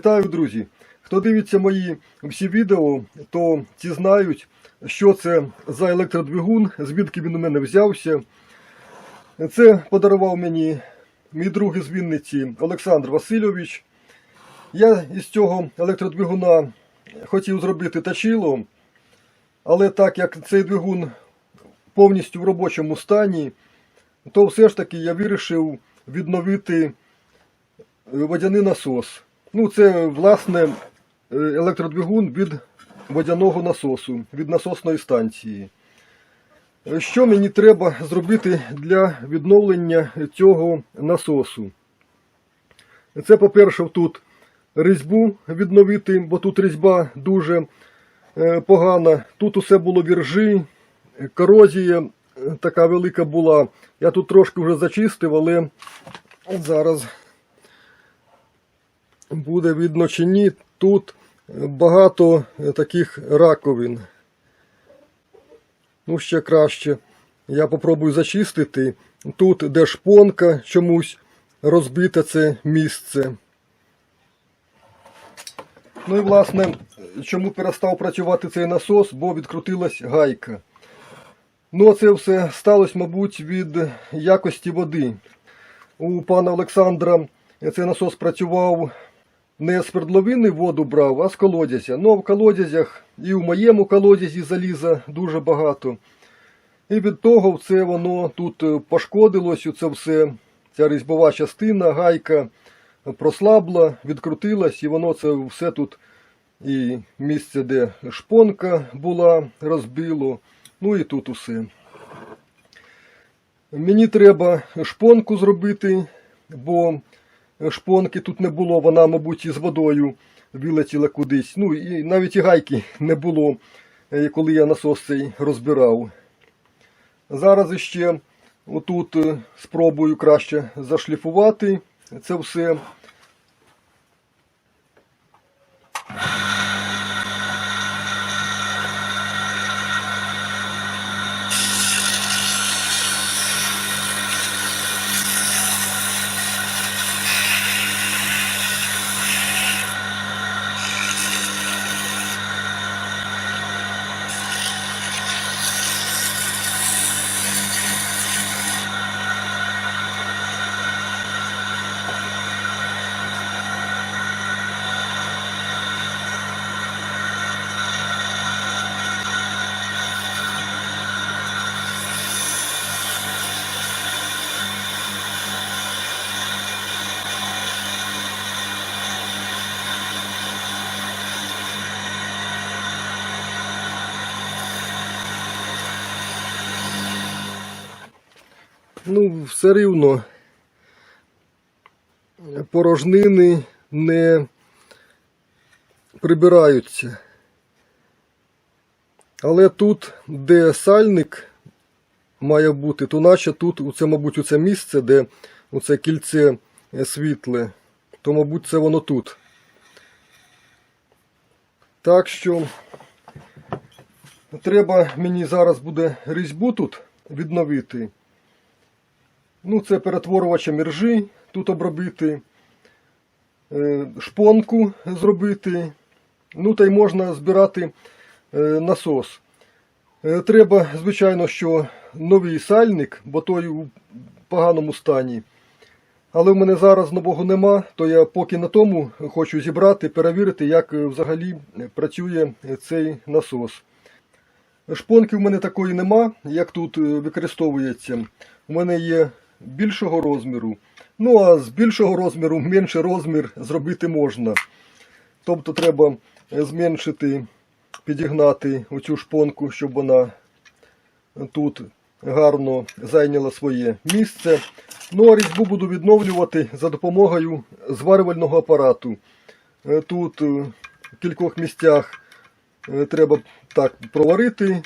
Вітаю, друзі! Хто дивиться мої всі відео, то ті знають, що це за електродвигун, звідки він у мене взявся. Це подарував мені мій друг із Вінниці Олександр Васильович. Я із цього електродвигуна хотів зробити точило, але так як цей двигун повністю в робочому стані, то все ж таки я вирішив відновити водяний насос. Ну, це, власне, е, електродвигун від водяного насосу, від насосної станції. Е, Що мені треба зробити для відновлення цього насосу? Це, по-перше, тут різьбу відновити, бо тут різьба дуже е, погана. Тут усе було віржі, корозія така велика була. Я тут трошки вже зачистив, але зараз буде видно чи ні. Тут багато е, таких раковин. Ну, ще краще. Я попробую зачистити. Тут, де шпонка чомусь розбите це місце. Ну і власне, чому перестав працювати цей насос, бо відкрутилась гайка. Ну, а це все сталося, мабуть, від якості води. У пана Олександра цей насос працював не з свердловини воду брав, а з колодязя. Ну, а в колодязях і в моєму колодязі заліза дуже багато. І від того це воно тут е, пошкодилось, це все, ця різьбова частина, гайка прослабла, відкрутилась, і воно це все тут і місце, де шпонка була, розбило. Ну і тут усе. Мені треба шпонку зробити, бо шпонки тут не було, вона, мабуть, із водою вилетіла кудись. Ну і навіть і гайки не було, е, коли я насос цей розбирав. Зараз іще отут е, спробую краще зашліфувати це все. Ну, все рівно порожнини не прибираються. Але тут, де сальник має бути, то наче тут, це, мабуть, оце місце, де оце кільце е, світле, то, мабуть, це воно тут. Так що треба мені зараз буде різьбу тут відновити. Ну, це перетворювачем іржі тут обробити, е, шпонку зробити. Ну, та й можна збирати е, насос. Е, Треба, звичайно, що новий сальник, бо той у поганому стані. Але в мене зараз нового нема, то я поки на тому хочу зібрати, перевірити, як взагалі працює цей насос. Шпонки в мене такої нема, як тут використовується. У мене є більшого розміру. Ну а з більшого розміру менший розмір зробити можна. Тобто треба е, зменшити, підігнати оцю шпонку, щоб вона тут гарно зайняла своє місце. Ну а різьбу буду відновлювати за допомогою зварювального апарату. Е, Тут е, в кількох місцях треба так проварити.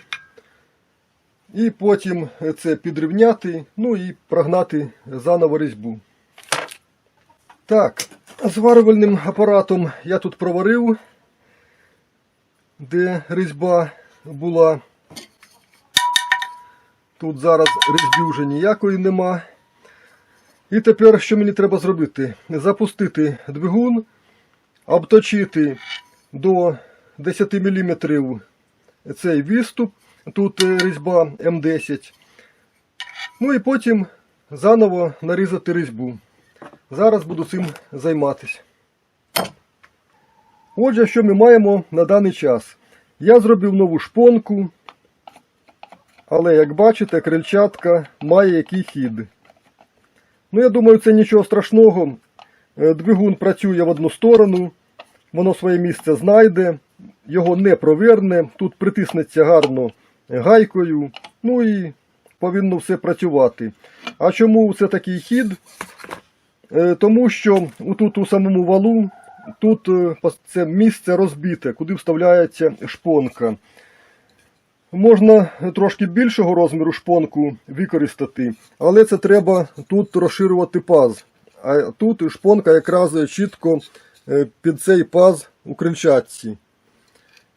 І потім це підрівняти, ну і прогнати заново різьбу. Так, зварювальним апаратом я тут проварив, де різьба була. Тут зараз різьби вже ніякої нема. І тепер що мені треба зробити? Запустити двигун обточити до 10 мм цей відступ, тут е, різьба М10. Ну і потім заново нарізати різьбу. Зараз буду цим займатися. Отже, що ми маємо на даний час? Я зробив нову шпонку, але як бачите, крильчатка має який хід. Ну, я думаю, це нічого страшного. Е, Двигун працює в одну сторону, воно своє місце знайде, його не проверне, тут притиснеться гарно гайкою, ну і повинно все працювати. А чому це такий хід? Е, Тому що тут у самому валу тут е, це місце розбите, куди вставляється шпонка. Можна трошки більшого розміру шпонку використати, але це треба тут розширювати паз. А тут шпонка якраз чітко е, під цей паз у крильчатці.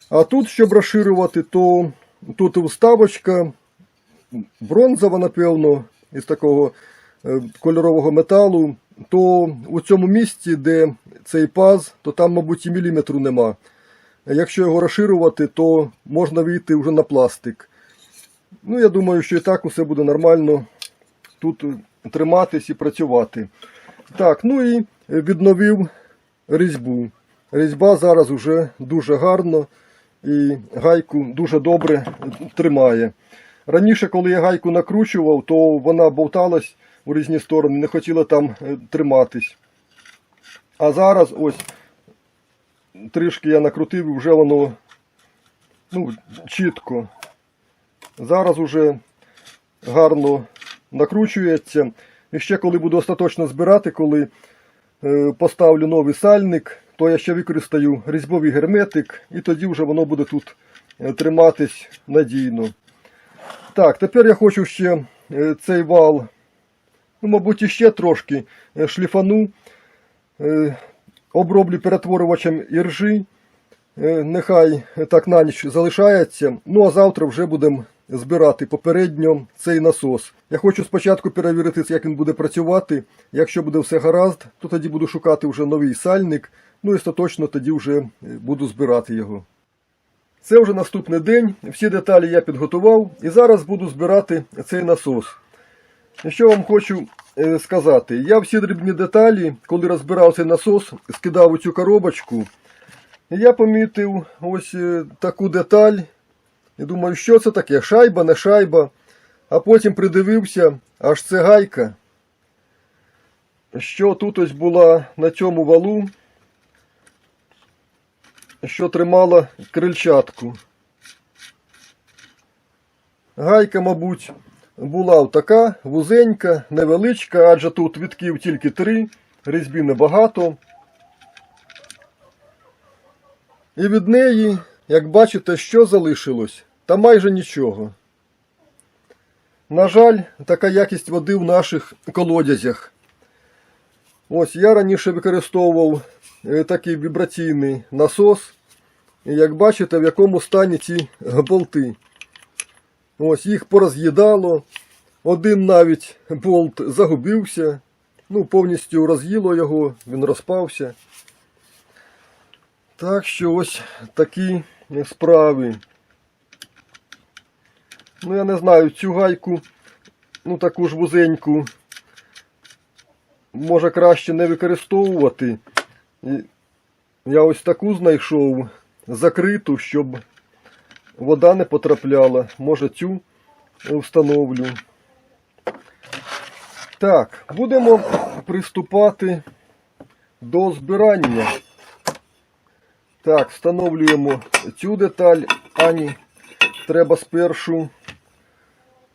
А тут, щоб розширювати, то тут вставочка бронзова, напевно, із такого е, кольорового металу, то у цьому місці, де цей паз, то там, мабуть, і міліметру нема. Якщо його розширювати, то можна вийти вже на пластик. Ну, я думаю, що і так усе буде нормально тут триматись і працювати. Так, ну і відновив різьбу. Різьба зараз вже дуже гарно і гайку дуже добре тримає. Раніше, коли я гайку накручував, то вона болталась у різні сторони, не хотіла там е, триматись. А зараз ось трішки я накрутив і вже воно ну, чітко. Зараз уже гарно накручується. І ще коли буду остаточно збирати, коли е, поставлю новий сальник, то я ще використаю різьбовий герметик, і тоді вже воно буде тут е, триматись надійно. Так, тепер я хочу ще е, цей вал, ну, мабуть, іще трошки е, шліфану. Оброблю перетворювачем іржі. Нехай так на ніч залишається. Ну а завтра вже будемо збирати попередньо цей насос. Я хочу спочатку перевірити, як він буде працювати. Якщо буде все гаразд, то тоді буду шукати вже новий сальник. Ну і остаточно тоді вже е, буду збирати його. Це вже наступний день. Всі деталі я підготував і зараз буду збирати цей насос. Що вам хочу е, сказати? Я всі дрібні деталі, коли розбирав цей насос, скидав у цю коробочку. Я помітив ось е, таку деталь. І думаю, що це таке? Шайба, не шайба. А потім придивився, аж це гайка. Що тут ось була на цьому валу, що тримала крильчатку. Гайка, мабуть, була така вузенька, невеличка, адже тут вітків тільки три, різьбі небагато. І від неї, як бачите, що залишилось, та майже нічого. На жаль, така якість води в наших колодязях. Ось я раніше використовував е, такий вібраційний насос. Як бачите, в якому стані ці болти. Ось їх пороз'їдало. Один навіть болт загубився. Ну, повністю роз'їло його, він розпався. Так що ось такі справи. Ну, я не знаю, цю гайку, ну таку ж вузеньку, може краще не використовувати. Я ось таку знайшов закриту, щоб вода не потрапляла. Може цю встановлю. Так, будемо приступати до збирання. Так, встановлюємо цю деталь, ані треба спершу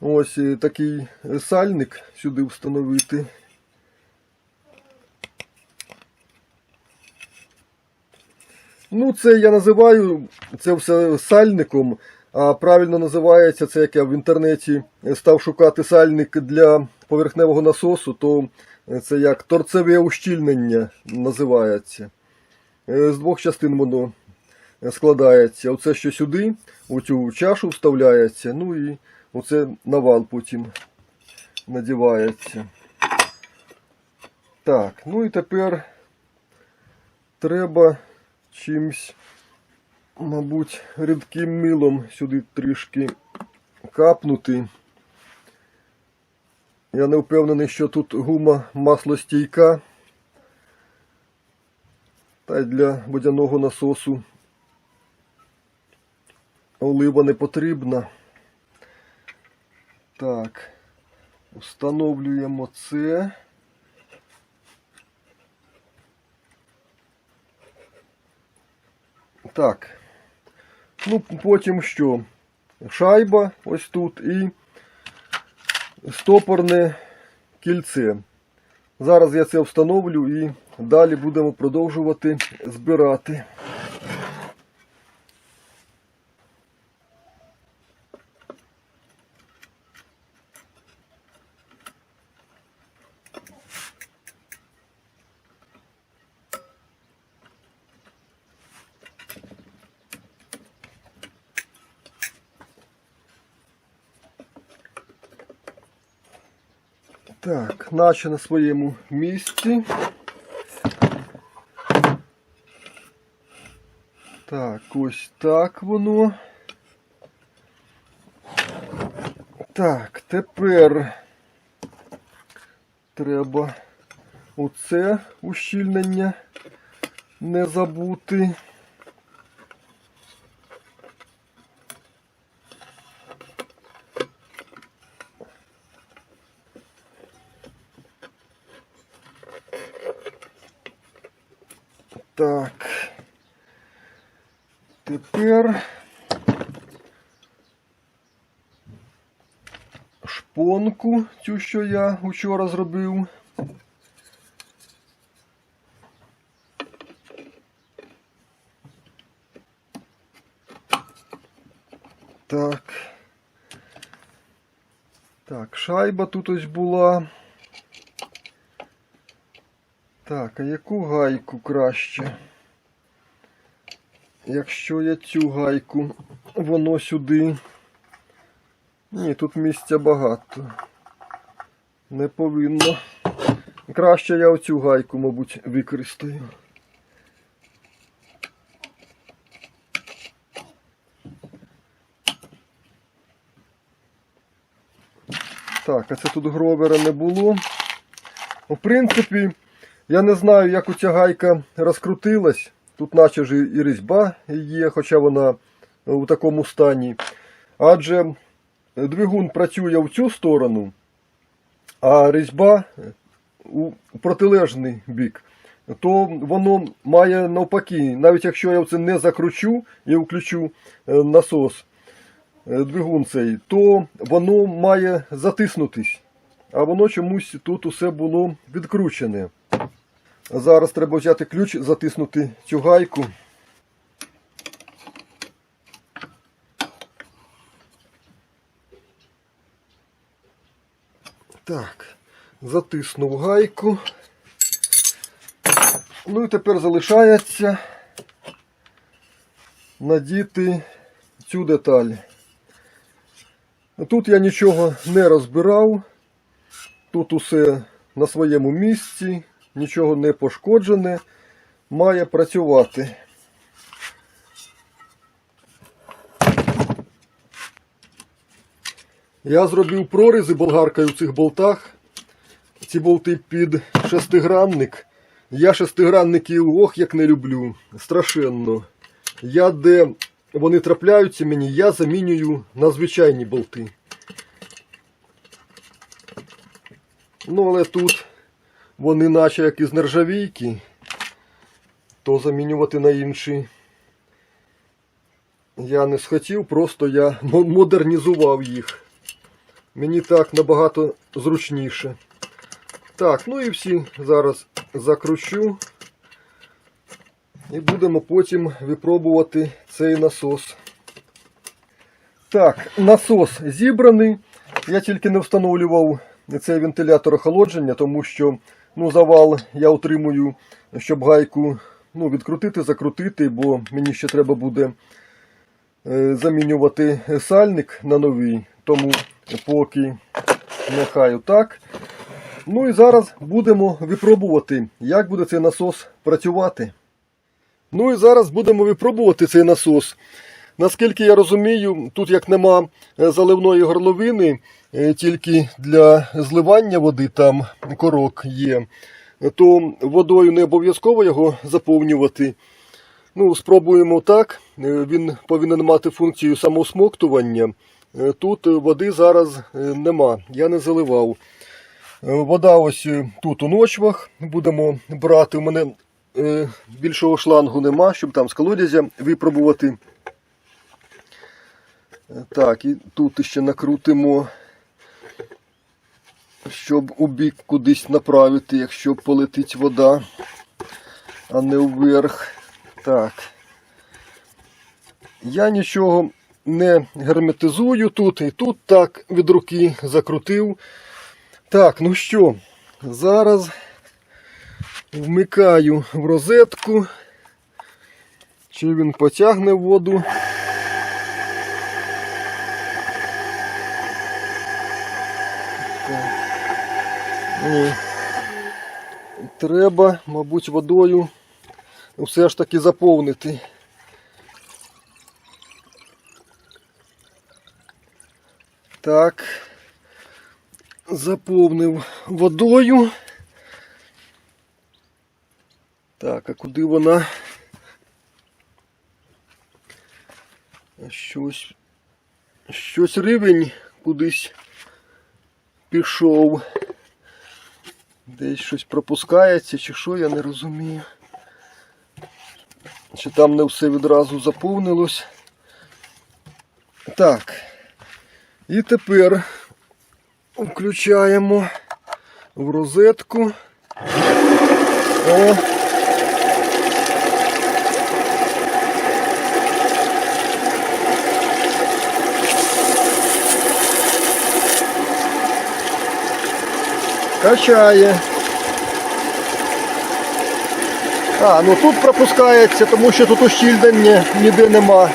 ось е, такий сальник сюди встановити. Ну, це я називаю це все сальником, а правильно називається це, як я в інтернеті став шукати сальник для поверхневого насосу, то це як торцеве ущільнення називається. Е, З двох частин воно складається. Оце що сюди, у цю чашу вставляється, ну і оце на вал потім надівається. Так, ну і тепер треба чимсь, мабуть, рідким милом сюди трішки капнути. Я не впевнений, що тут гума маслостійка. Та й для водяного насосу олива не потрібна. Так, встановлюємо це. Так. Ну, потім що? Шайба ось тут і стопорне кільце. Зараз я це встановлю і далі будемо продовжувати збирати. Так, наче на своєму місці. Так, ось так воно. Так, тепер треба оце ущільнення не забути. Так. Тепер шпонку, цю, що я вчора зробив. Так. Так, шайба тут ось була. Так, а яку гайку краще? Якщо я цю гайку, воно сюди. Ні, тут місця багато. Не повинно. Краще я оцю гайку, мабуть, використаю. Так, а це тут гровера не було. В принципі, я не знаю, як оця гайка розкрутилась. Тут наче ж і різьба є, хоча вона у такому стані. Адже двигун працює в цю сторону, а різьба у протилежний бік. То воно має навпаки, навіть якщо я це не закручу і включу е, насос, е, двигун цей, то воно має затиснутись. А воно чомусь тут усе було відкручене. Зараз треба взяти ключ, затиснути цю гайку. Так, затиснув гайку. Ну і тепер залишається надіти цю деталь. Тут я нічого не розбирав. Тут усе на своєму місці, нічого не пошкоджене, має працювати. Я зробив прорізи болгаркою в цих болтах. Ці болти під шестигранник. Я шестигранників ох як не люблю. Страшенно. Я де вони трапляються мені, я замінюю на звичайні болти. Ну, але тут вони наче як із нержавійки, то замінювати на інші. Я не схотів, просто я модернізував їх. Мені так набагато зручніше. Так, ну і всі зараз закручу. І будемо потім випробувати цей насос. Так, насос зібраний. Я тільки не встановлював цей вентилятор охолодження, тому що ну, завал я отримую, щоб гайку ну, відкрутити, закрутити, бо мені ще треба буде е, замінювати сальник на новий. Тому поки нехай отак. Ну і зараз будемо випробувати, як буде цей насос працювати. Ну і зараз будемо випробувати цей насос. Наскільки я розумію, тут як нема е, заливної горловини, е, тільки для зливання води там корок є, то водою не обов'язково його заповнювати. Ну, спробуємо так. Е, Він повинен мати функцію самосмоктування. Тут води зараз нема, я не заливав. Вода ось тут у ночвах будемо брати. У мене більшого шлангу нема, щоб там з колодязя випробувати. Так, і тут ще накрутимо, щоб у бік кудись направити, якщо полетить вода, а не вверх. Так. Я нічого не герметизую тут і тут так від руки закрутив. Так, ну що, зараз вмикаю в розетку. Чи він потягне воду? Ні. Треба, мабуть, водою все ж таки заповнити. Так заповнив водою. Так, а куди вона? Щось. Щось рівень кудись пішов. Десь щось пропускається, чи що, я не розумію. Чи там не все відразу заповнилось. Так. І тепер Включаємо в розетку. О. Качає. А, ну тут пропускається, тому що тут ущільнення ніде нема.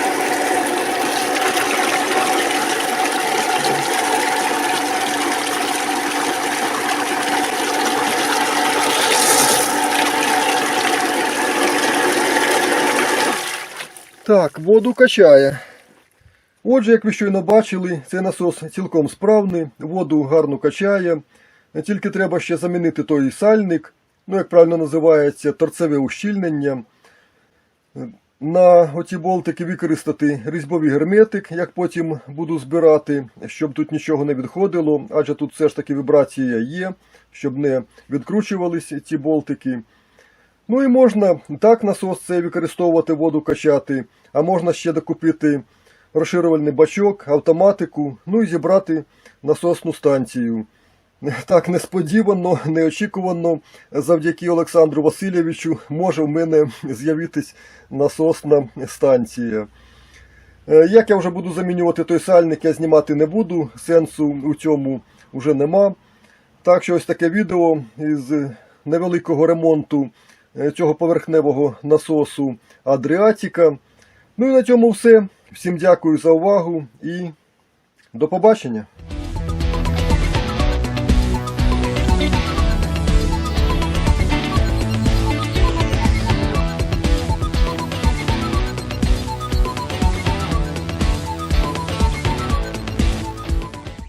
Так, воду качає. Отже, як ви щойно бачили, цей насос цілком справний, воду гарно качає. Тільки треба ще замінити той сальник, ну як правильно називається, торцеве ущільнення. На оці болтики використати різьбовий герметик, як потім буду збирати, щоб тут нічого не відходило, адже тут все ж таки вібрація є, щоб не відкручувались ці болтики. Ну і можна так насос цей використовувати, воду качати, а можна ще докупити розширювальний бачок, автоматику, ну і зібрати насосну станцію. Так несподівано, неочікувано, завдяки Олександру Васильовичу може в мене з'явитись насосна станція. Е, Як я вже буду замінювати той сальник, я знімати не буду, сенсу у цьому вже нема. Так що ось таке відео із невеликого ремонту е, цього поверхневого насосу Адріатіка. Ну і на цьому все. Всім дякую за увагу і до побачення.